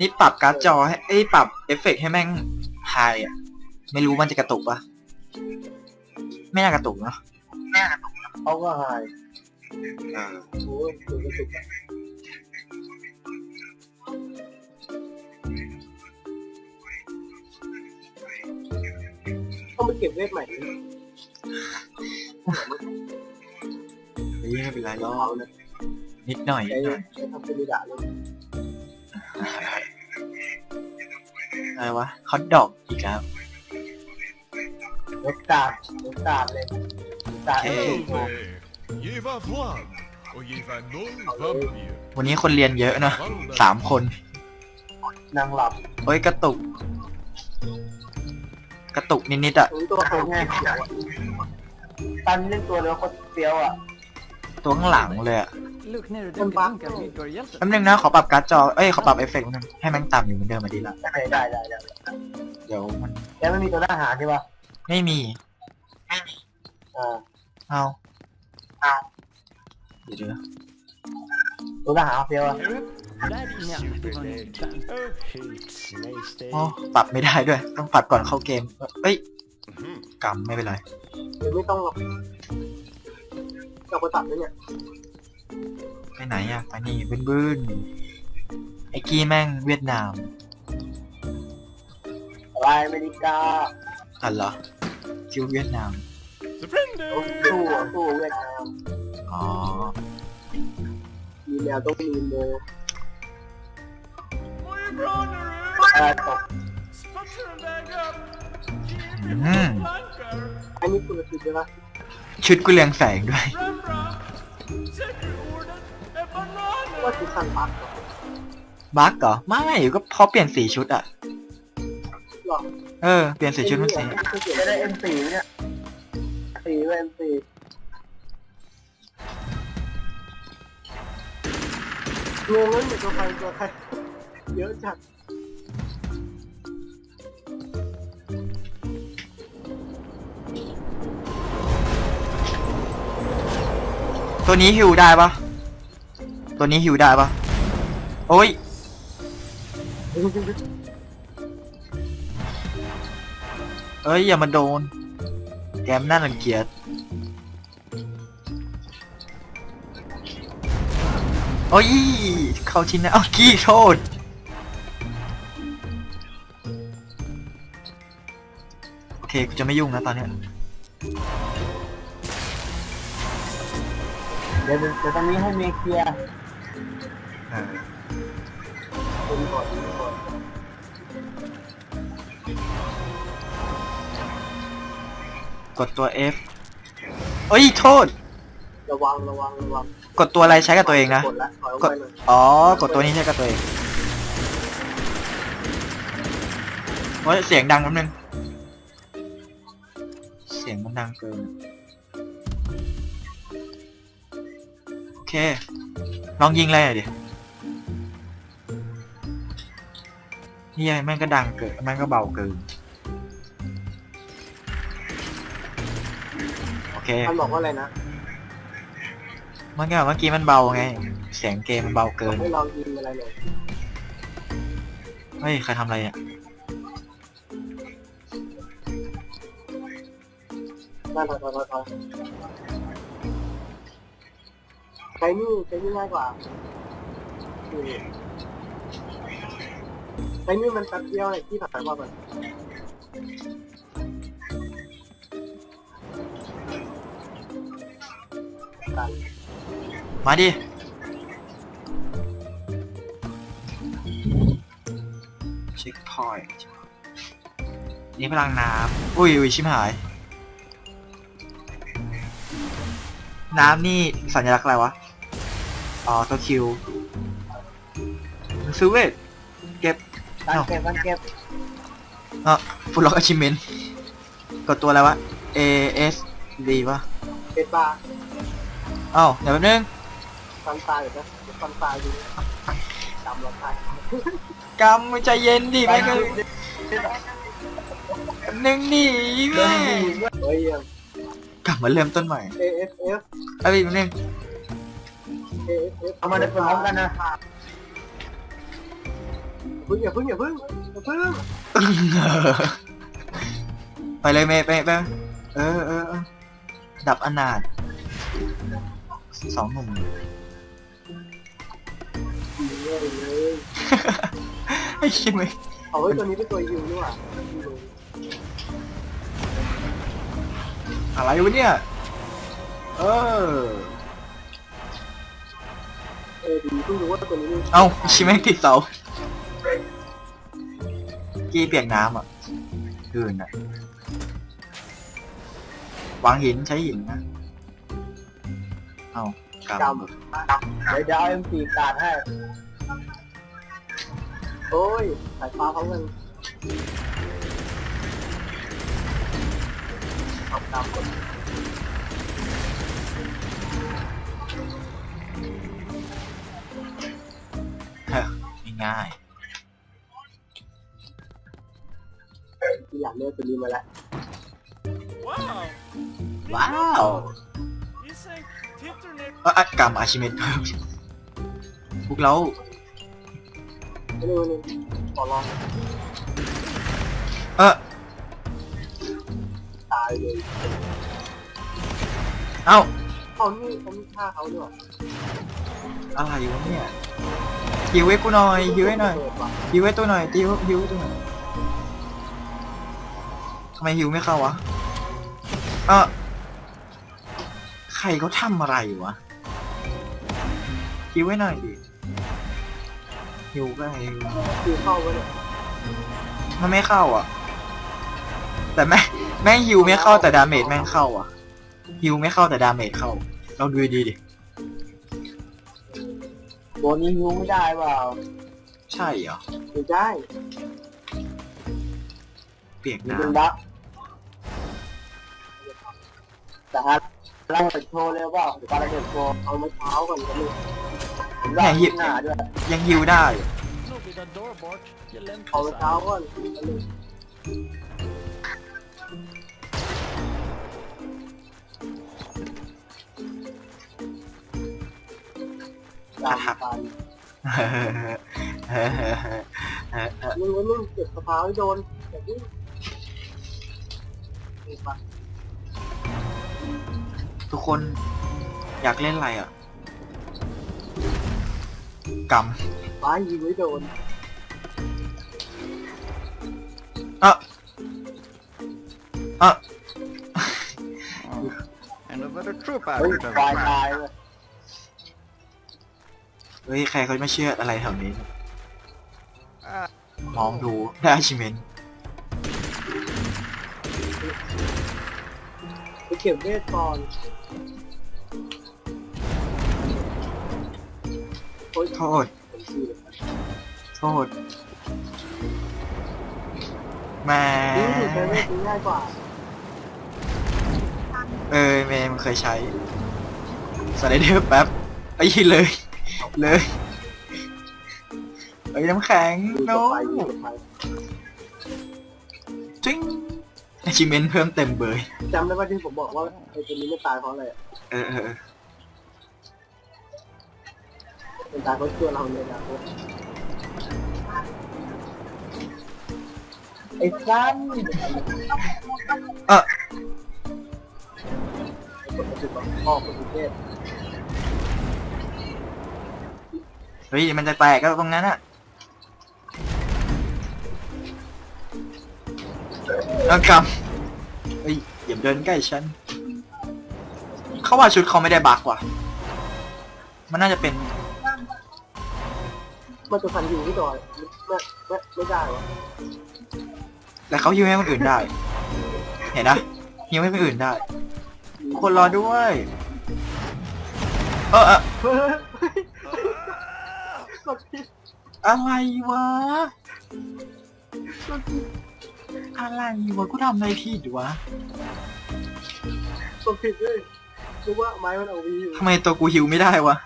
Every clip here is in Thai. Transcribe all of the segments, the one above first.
นี่ปรับการ์ดจอให้เอ้ยปรับเอฟเฟกต์ให้แม่งไฮอะ ไม่รู้มันจะกระตุกปะไม่น่ากระตุกเนอะเขาก็หายเออโอ้ยดูกระตุกอะต้องไปเก็บเวทใหม่ดิเฮ้ยไม่เป็นไรหรอกเอาเลยนิดหน่อยใช้นิดหน่อย ใช้ทำเป็นดีดาเลย อะไรวะฮอตดอกอีกแล้วรถกาดรถกาดเลยกาดเอ๊ะให้ถูกมา Je vas voir, och je vas nå vampyr. วันนี้คนเรียนเยอะเนอะสามคนนางหลับเฮ้ยกระตุก กระตุกนิดๆอะถึงตัวโคตรง่ายเสียวอะตันเล่นตัวเดียวโคตรเฟี้ยวอะตัวข้างหลังเลยอะ Look ner, Men den va? funkar Midgårdhjälten. แป๊บนึงนะขอปรับการ์ดจอ เอ้ยขอปรับเอฟเฟกต์นึงให้แม่งต่ำอยู่เหมือนเดิมมาดีละ ได้ได้ได้ได้เดี๋ยวมันแล้วไม่มีตัวทหารใช่ป่ะไม่มี อ่าเอาเอาเดี๋ยวเดี๋ยวตัวทหารเฟี้ยวอะ Där inne, ja. Det var nog där. อ๋อปรับไม่ได้ด้วย ต้องปรับก่อนเข้าเกม เอ้ยกำไม่เป็นไร หรือไม่ต้องหรอกเราไปตัดไหมเนี่ย ไปไหนอะไปนี่บึ้นบึ้นไอ้กี้แม่งเวียดนามลายอเมริกาอันเหรอคิวเวียดนามสู้อะสู้เวียดนามอ๋อมีแนวต้องมีโมอะไรตกอืมอันนี้คุณคิดใช่ปะชุดกูเรียงแสงด้วย ว่าคือสันปักเหรอบั๊กเหรอ ไม่ก็เพราะเปลี่ยนสีชุดอะหรอเออ เปลี่ยนสีชุดมันสีคือเขียนได้ M4 เนี่ยสีว่า M4 งงแล้วอยู่ตัวใครตัวใครเยอะจัด ตัวนี้ฮิวได้ปะตัวนี้ฮิวได้ปะโอ้ย เอ้ย อย่ามาโดน แกมน่ารังเกียจโอ้ย เข้าชิ้นนะเอากี้โทษโอเค กูจะไม่ยุ่งนะตอนเนี้ย เดี๋ยวเดี๋ยวตอนนี้ให้เมย์เคลียร์เออคนก่อนคนก่อนกดตัว F เอ้ยโทษ ระวังระวังระวังกดตัวอะไรใช้กับตัวเองนะ กดละถอยออกกไปดหน่อยอ๋อ กดตัวนี้ใช้กับตัวเองโอ้ยเสียงดังแป๊บนึง เสียงมันดังเกิน เค ลองยิงเลยหน่อยดินี่ไงแม่งก็ดังเกินแม่งก็เบาเกิน โอเค มันบอกว่าอะไรนะเมื่อกี้เมื่อกี้มันเบาไง เสียงเกมมันเบาเกินให้ลองยิงอะไรหน่อยเฮ้ย ใครทำอะไรอะนั่นถอยถอยถอยถอย ใช้นี่ใช้นี่ง่ายกว่านี่ใช้นี่มันแป๊บเดียวเลยที่ถอยมาก่อนกันมาดิเช็คพอยต์นี่พลังน้ำอุ้ยอุ้ยชิมหาย น้ำนี่สัญลักษณ์อะไรวะ อ๋อตัวคิวซื้อเวทเก็บการเก็บการเก็บอะฟุตล็อกอชิเมนกดตัวอะไรวะ A S D วะเป็นปลาอ้าวเดี๋ยวแป๊บนึงฟันตายหรือเปล่าเดี๋ยวฟันตายดูจำเราตายกำใจเย็นดิแม่งก็หนึ่งดิแม่เฮ้ยกลับมาเริ่มต้นใหม่ A F F เอ้ยแป๊บนึง A F F เอามาได้พร้อมกันนะพึ่งอย่าพึ่งอย่าพึ่งอย่าพึ่งไปเลยเมย์ไปไปเออเออเออดับอนาถสองหนุ่มยิงเลยเลยไอ้คิดไหมเอาไว้ตัวนี้เป็นตัวยิวนี่หว่าอะไรวะเนี่ย เออเออ ดีเพิ่งรู้ว่าตัวนี้มีเอ้าชิแม่งติดเสากี้เปียกน้ำอะคืนอะวางหินใช้หินนะ เอ้ากำกำเดี๋ยวจะเอาเอ็มสี่การให้ โอ้ยสายฟ้าเขาเงินเอากำกด ยง่ายที่อยากเลือกตัวนี้มาแล้ว Wow! ๆว้าว You say internet เอออะกำอาชิเมตเพิ่มพวกเราไม่รู้เลยขอลองเออตายเลยเอ้าเขานี่เขามีฆ่าเขาด้วยอะไรวะเนี่ย ฮิวให้กูหน่อยฮิวให้หน่อยฮิวให้ตัวหน่อยฮิวฮิวให้ตัวหน่อยทำไมฮิวไม่เข้าวะเออใครเขาทำอะไรวะฮิวให้หน่อยดิฮิวก็ไงฮิวคือเข้าไปเนี่ยมันไม่เข้าอะ แต่แม่งแม่งฮิวไม่เข้าแต่ดาเมจแม่งเข้าอะฮิวไม่เข้าแต่ดาเมจเข้าลองดูดีดิ โดนยิงยูไม่ได้เปล่าใช่เหรอ ไม่ได้เปียกมีน้เป็นดักแต่ฮะเราไปโชว์เลยเปล่าเดี๋ยวการเดินโชว์เอาไม้เท้าก่อนก็เลยผมได้ยิบหน้าด้วยำยังฮิวได้ no with a doorboard. You limp เอาไม้เท้าก่อนก็เลย ตามไปมึงมึงเก็บกระเพราให้โดนแบบนี้นี่ปะทุกคนอยากเล่นอะไรอะกฟ้ายิงไม่โดนำเอะอะ And another trooper เฮ้ย out of ตาย the ตายเลยเฮ้ย ใครเขาไม่เชื่ออะไรแถวนี้ Ah, มองดูได้ชิเมนไปเก็บเวทก่อนโอ้ยโทษผมชื่อเลยโทษแม่นี่ถือใช้เวทนี้ง่ายกว่า เออเมย์มันเคยใช้สไลเดอร์แป๊บไอ้ยเลย เลยเอ้ยน้ำแข็งดูโน้ต่อไปดูต่อไปจิ้งอาชิเมนเพิ่มเต็มเบยจำได้ว่าที่ผมบอกว่าไอ้ตัวนี้ไม่ตายเพราะอะไรอะเออเออเออเป็นตายเพราะเชื่อเราเลยนะไอ้ซ้ำเออคนปัจจุบันพ่อคนกรุงเทพ เฮ้ยมันจะแตกก็ตรงนั้นอะเอากำเฮ้ยอย่าเดินใกล้ฉัน เขาว่าชุดเขาไม่ได้บักว่ะ มันน่าจะเป็น มันจะพันอยู่ที่ดอยไม่ไม่ไม่ได้วะแต่เขาฮิวให้คนอื่นได้ เห็นนะฮิวให้คนอื่นได้ คนรอด้วย เออเออเฮ้ยก ดผิดอะไรวะกดผิดอะไรวะกูทำอะไรผิดวะกดผิดเลยรู้ว่าไม้มันเอาวีอยู่ทำไมตัวกูฮิวไม่ได้วะ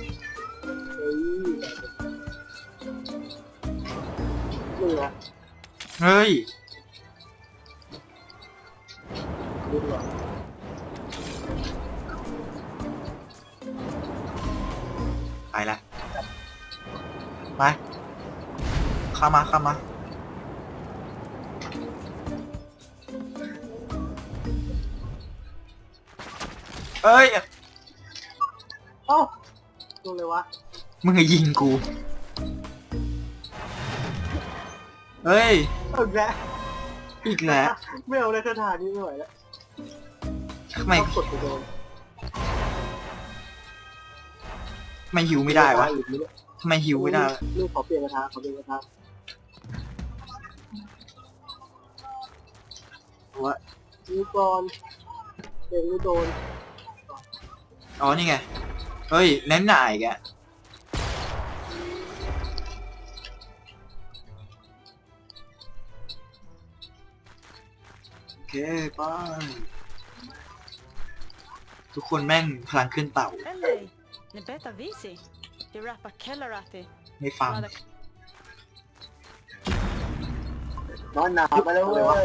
เฮ้ยนี่นะเฮ้ย ดูดีกว่า ละไปเข้ามาเข้ามาเอ้ยเอ้าตรงเลยวะมึงอะยิงกู เฮ้ยเอาอีกแล้วอีกแล้ว ไม่เอาเลยคาถานี้ไม่ไหวแล้วทำไม ต้องกดไปโดน ทำไมหิวไม่ได้วะอีกนิดทำไมหิวไม่ได้วะลูกขอเปลี่ยนกระทะขอเปลี่ยนกระทะวะนี่ก่อนเปลี่ยนไม่โดนอ๋อนี่ไง เฮ้ยเน้นหน่ายแกโอเคไป้าทุกคนแม่งพลังขึ้นเต่า Eller, ni betar visi. Jag rappar kellarati. ไม่ฟัง Rada น้อยหนาไปแล้วเว้ย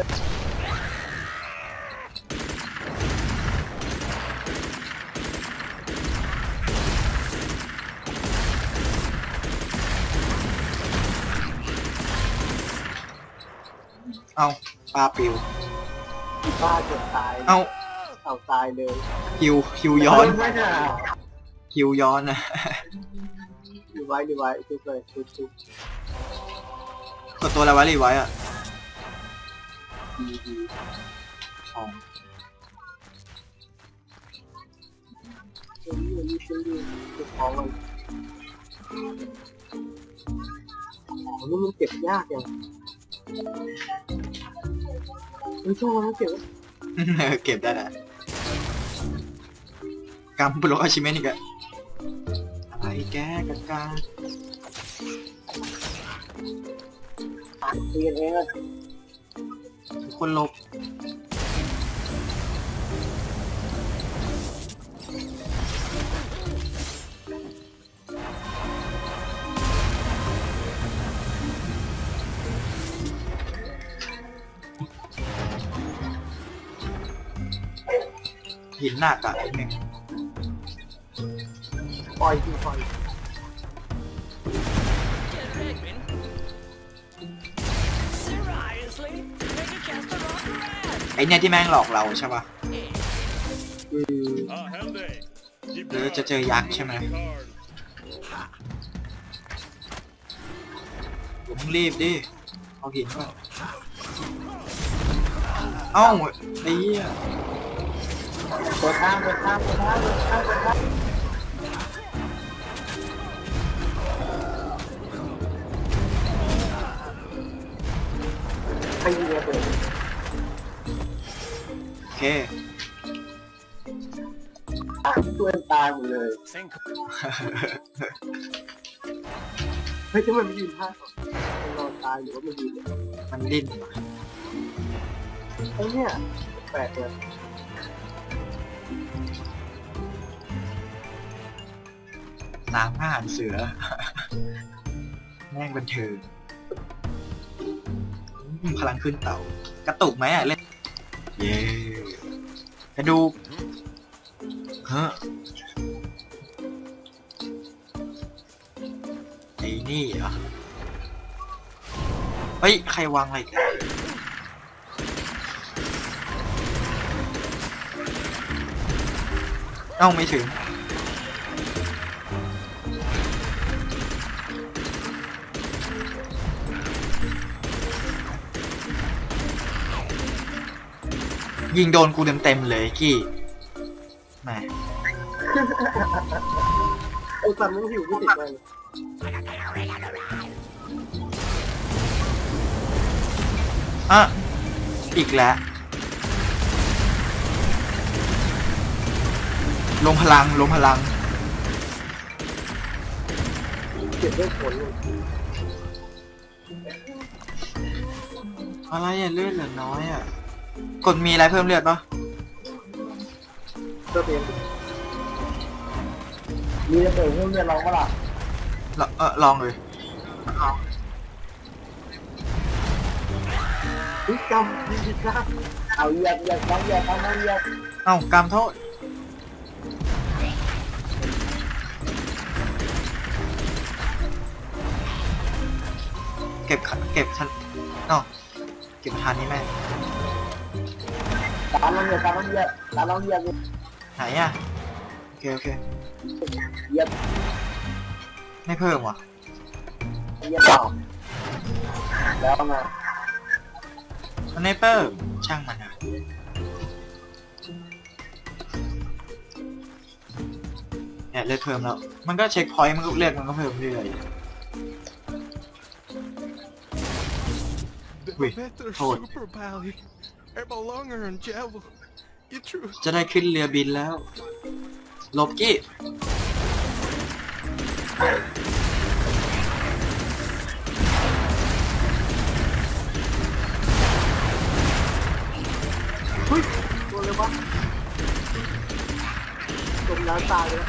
เอาปลาปิว บ้าเกือบตาย เอาเอาตายเลยฮิวฮิวย้อน ไม่น่า ฮิวย้อนนะดูไว้ดูไว้ทุกเลยทุกทุกกดตัวอะไรไว้รีไว้อะดีดีอ๋อช่วยดีช่วยดีเก็บของมันอ๋อนี่มันเก็บยากอย่างมันช่วงมันเก็บเก็บได้แหละกำบุโรอาชิเมนอีกอะอะไร แกกันกาเรียนเองอะทุกคนหลบหินหนักอะไอีกหนึ่ง ปล่อยทีปล่อยไอเนี่ยที่แม่งหลอกเราใช่ปะอืม Ah, Helde. Keep หรือจะเจอยักษ์ใช่ไหม card. อย่าเพิ่งรีบดิ เอาหินก่อนเอ้าไอ้เหี้ยเปิดทางเปิดทางเปิดทางเปิดทางเปิดทาง ใครยิงระเบิดโอเคอะเพื่อนตายหมดเลย Think เฮ้ยทำไมมันยืนท่าก่อนมันนอนตายหรือว่ามันยืนเนี่ยมันดิ้นว่ะเอ้ยเนี่ยแปลกเลยนางทหารเสือ แม่งบันเทิงอืม พลังขึ้นเต่ากระตุกไหมอะเล่นเย้กระดูกเฮ้อไอ้นี่เหรอเฮ้ย ใครวางอะไรกันเอ้าไม่ถึง ยิงโดนกูเต็มๆเลยกี้แหมไอ้สันมันหิวไม่ติดเลยอะอีกแล้ว ลงพลังลงพลัง เก็บด้วยผลเลยอะไรอะเลือดเหลือน้อยอะ กดมีอะไรเพิ่มเลือดปะก็เป็นมีระเบิดเพื่อนเรียนร้องปะล่ะลองเออลองเลยวิกรรมดีครับเอาเหยียบเหยียบน้องเหยียบน้องเหยียบเอ้ากรรมโทษเเก็บเก็บทันเนาะเก็บทานนี้แม่ง ตามเราเหยียบตามเราเหยียบตามเราเหยียบไหนอะโอเคโอเคเหยียบไม่เพิ่มว่ะเหยียบเปล่าแล้วไงมันไม่เพิ่มช่างมันอะเนี่ยเลือดเพิ่มแล้ว มันก็เช็คพอยต์มันก็เลือดมันก็เพิ่มเรื่อย The Wait, better hold. super pally. Ever longer and jello. You true. จะได้ขึ้นเรือบินแล้วหลบกี้ตัวเลยวะจมน้ำตายเลย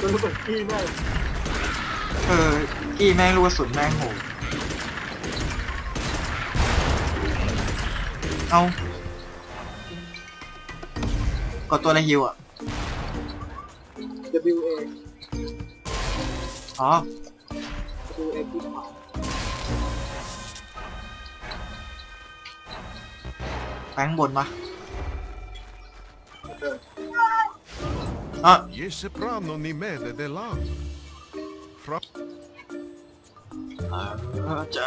ตัวระเบิดขี้แม่เออกี้แม่งรู้ว่าสุดแม่งโหด เอากดตัวอะไรฮิวอะ W A อ๋อ W A ที่ขวาแป้งบนมาอ๋อ Gli soprano ni mede dell'anno. Fra เออจะ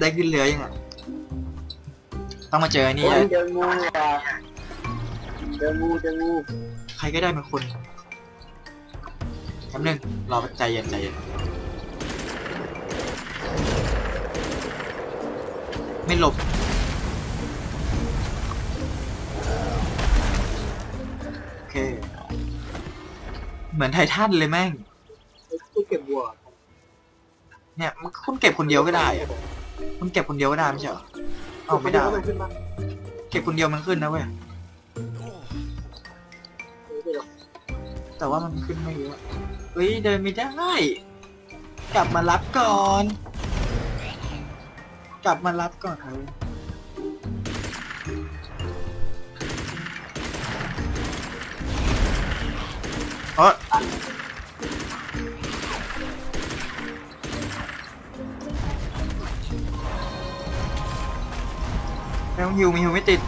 ได้ขึ้นเรือยังอะต้องมาเจอไอ้นี่โอ้แหยละเจองูว่ะเจองูเจองูใครก็ได้เป็นคนแป๊บนึงรอใจเย็นใจเย็นไม่หลบ โอเค เหมือนไททันเลยแม่ง ตู้เก็บบัวเนี่ยมันคุณเก็บคนเดียวก็ได้อะ คุณเก็บคนเดียวก็ได้ไม่ใช่เหรอเอาไม่ได้มันขึ้นมาเก็บคนเดียวมันขึ้นนะเว้ยไม่ได้หรอกแต่ว่ามันขึ้นไม่เยอะเฮ้ยเดินไม่ได้ กลับมารับก่อน กลับมารับก่อนเถอะเออ ไม่ต้องฮิวมีฮิวไม่ติด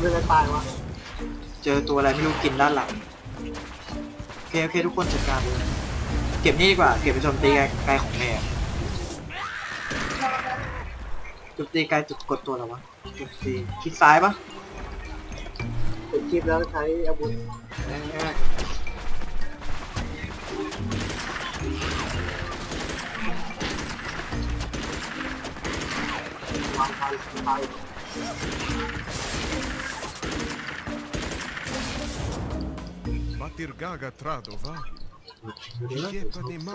เอาเป็นอะไรตายวะเจอตัวอะไรไม่รู้กินด้านหลังโอเคโอเคทุกคนจัดการเลยเก็บนี่ดีกว่าเก็บไปโจมตีไกลของแม่โจมตีไกลจุดกดตัวแล้ววะโจมตีคลิกซ้ายปะกดคลิปแล้วใช้อาวุธเออวางไฟไฟ Batirgaga trado va. ดูดิ Che panema.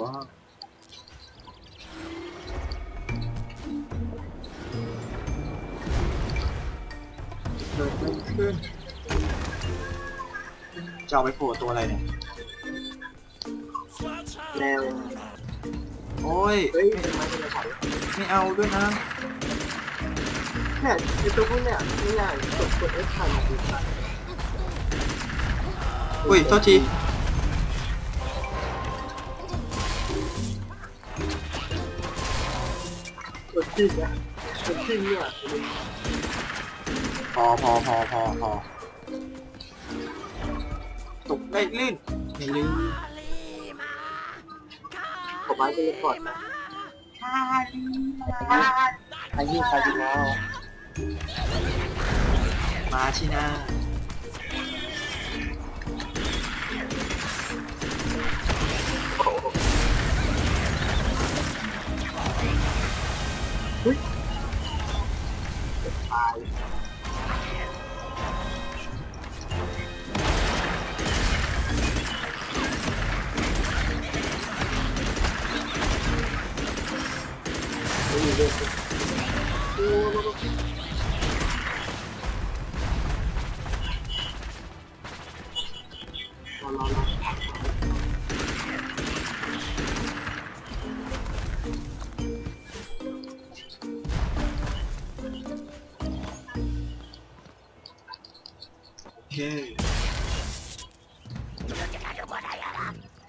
เกิดอะไรขึ้นจะเอาไปโผล่ตัวอะไรเนี่ยแนวโอ้ยเฮ้ยเป็นไม้เป็นอะไรไม่เอาด้วยนะเนี่ยไอตัวพวกเนี่ยง่ายๆกดกด F ทันดูทัน อุ้ยโทษทีกดทิ้งนะกดทิ้งเนี่ยพอพอพอพอพอตกได้ลื่นไม่ลื่นขอไม้เป็นก่อนนะเไอ้ยี่คาสิโนมาชินา เค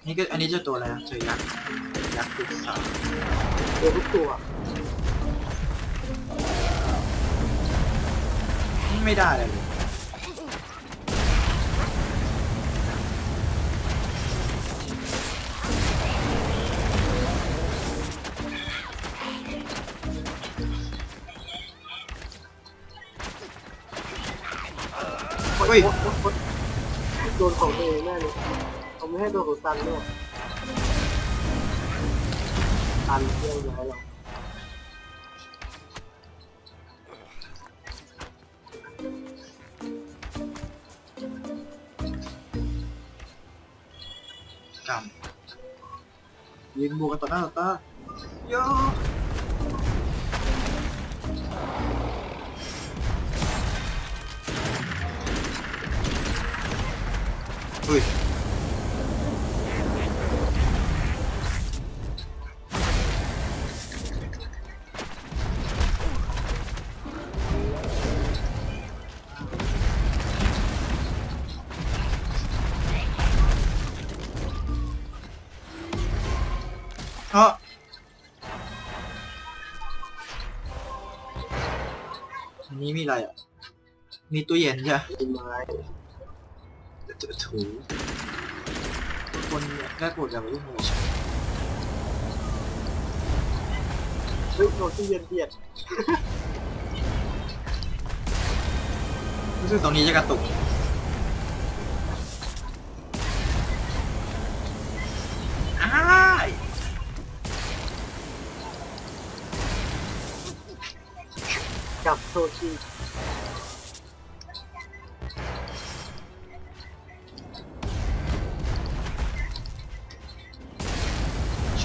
นี่ก็อันนี้เจะตัวอะไรนะเจอยักษ์ยักษ์ปรึกษาเดี๋ยวทุกตัวไม่ได้เลย ย โดนของตัวเองแน่เลยเขาไม่ให้โดนของซันด้วยซันเที่ยวย้ายเรากรรมยืนบวกกันต่อหน้าต่อตาโย ฮ้ยเพราะอันนี้มีอะไรอะ มีตู้เย็นใช่ไหมต้นไม้จะ ถูคนเนี่ยแรกปวดจะไปยุ่งเลยเฮ้ยโดนที่เย็นเบียดรู้สึกตรงนี้จะกระตุกอ้ายกับโซชี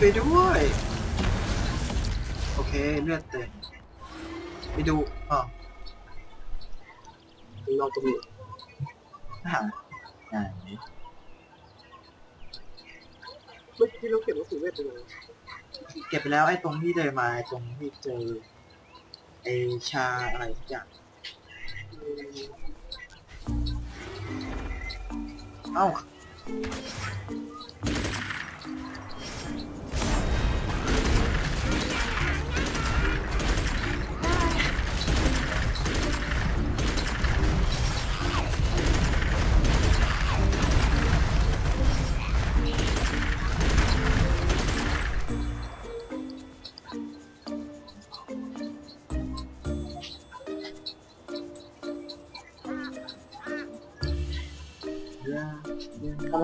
ช่วยด้วย โอเค เลือดเต็มไปดูอ๋อเราตรงนี้หาไหนเมื่อกี้เราเก็บหนังสือเวทไปเลยเก็บไปแล้วไอ้ตรงที่เดินมาไอ้ตรงที่เจอไอ้ชาอะไรสักอย่างเอ้า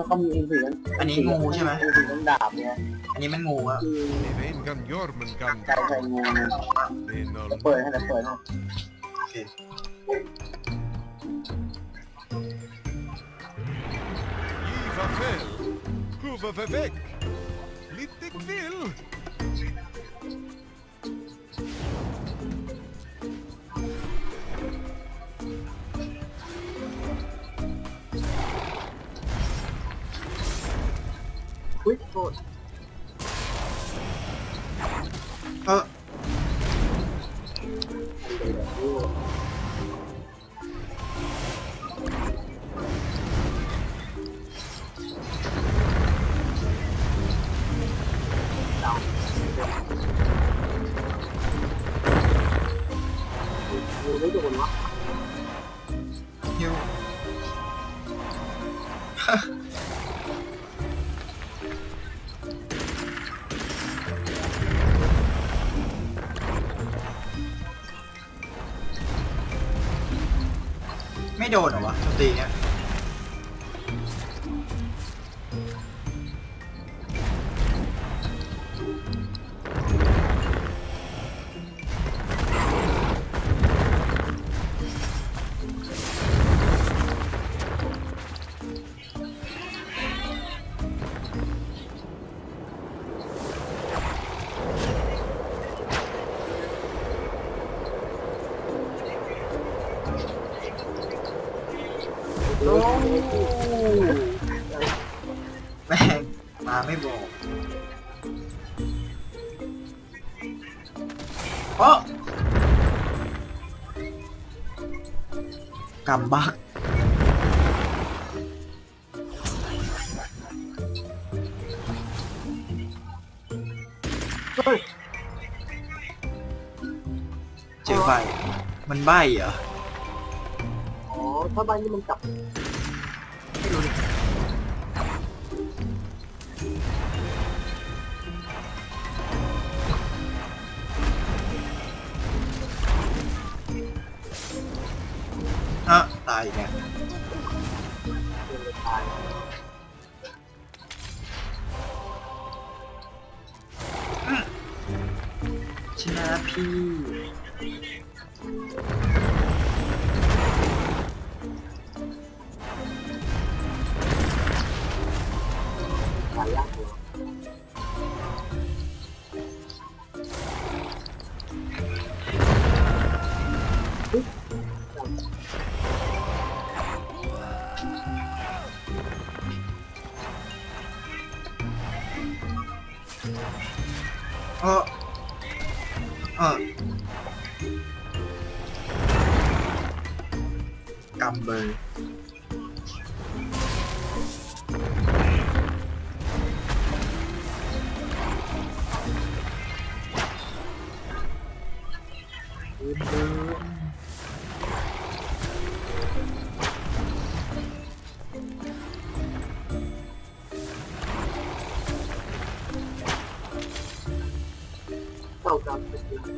ถ้ามันก็มีอินถืออันนี้งูใช่ไหมอินถือน้ำดาบเนี่ยอันนี้มันงูอะคือ Vengan Jormungand. ใจใจงู Det är จะ noll. เปิดให้จะเปิดให้โอเค Giva fel. Huvud väck. Lite เโดนเหรอวะตีเนี้ย กำบักเฮ้ยเจอใบมันใบเหรอ อ๋อ ถ้าใบนี่มันกลับ ฮะตายเนไปตายชนะพี่ ลืมลืมเข้ากับสกิลที่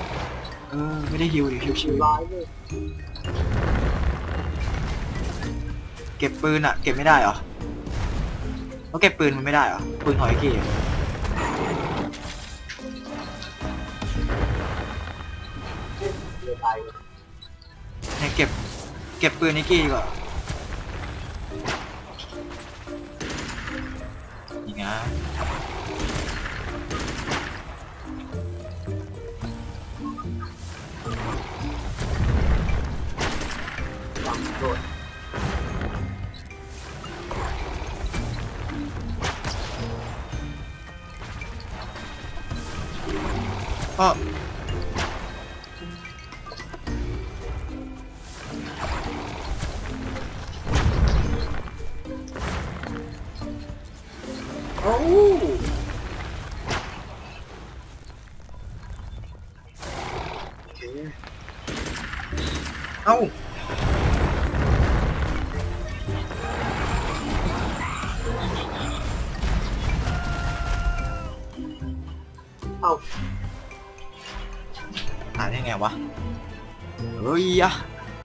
เออฮิวด้ฮิวหน่อฮิวหน่อยฮิวเออไม่ได้ฮิวดิฮิวชิวร้อยเลยเก็บปืนอะเก็บไม่ได้เหรอเขาเก็บปืนมันไม่ได้เหรอ ปืนหอยกี่เรือไปเนี่ยเก็บ เก็บปืนนิกกี้ดีกว่านี่นะ ก็